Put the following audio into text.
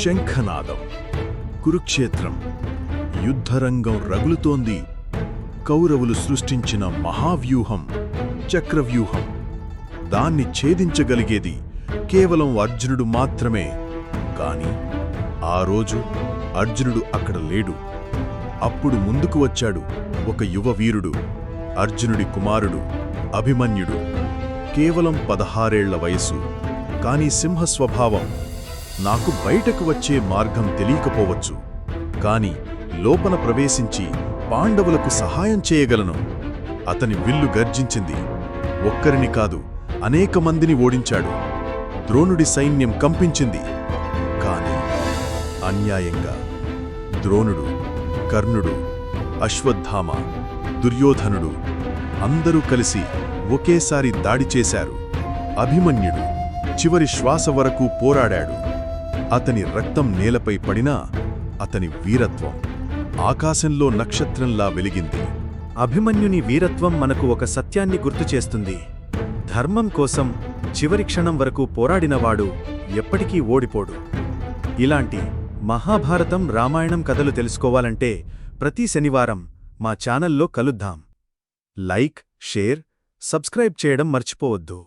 శంఖనాదం కురుక్షేత్రం యుద్ధరంగం రగులుతోంది. కౌరవులు సృష్టించిన మహావ్యూహం చక్రవ్యూహం. దాన్ని ఛేదించగలిగేది కేవలం అర్జునుడు మాత్రమే. కాని ఆ రోజు అర్జునుడు అక్కడ లేడు. అప్పుడు ముందుకు వచ్చాడు ఒక యువ వీరుడు అర్జునుడి కుమారుడు అభిమన్యుడు. కేవలం పదహారేళ్ళ వయసు కాని సింహ స్వభావం నాకు బయటకు వచ్చే మార్గం తెలియకపోవచ్చు. కాని లోపల ప్రవేశించి పాండవులకు సహాయం చేయగలను. అతని విల్లు గర్జించింది. ఒక్కరిని కాదు అనేక మందిని ఓడించాడు. ద్రోణుడి సైన్యం కంపించింది. కాని అన్యాయంగా ద్రోణుడు కర్ణుడు అశ్వత్థామ దుర్యోధనుడు అందరూ కలిసి ఒకేసారి దాడి చేశారు. అభిమన్యుడు చివరి శ్వాస వరకు పోరాడాడు. అతని రక్తం నేలపై పడినా అతని వీరత్వం ఆకాశంలో నక్షత్రంలా వెలిగింది. అభిమన్యుని వీరత్వం మనకు ఒక సత్యాన్ని గుర్తు చేస్తుంది. ధర్మం కోసం చివరి క్షణం వరకు పోరాడినవాడు ఎప్పటికీ ఓడిపోడు. ఇలాంటి మహాభారతం రామాయణం కథలు తెలుసుకోవాలంటే ప్రతి శనివారం మా ఛానల్లో కలుద్దాం. లైక్ షేర్ సబ్స్క్రైబ్ చేయడం మర్చిపోవద్దు.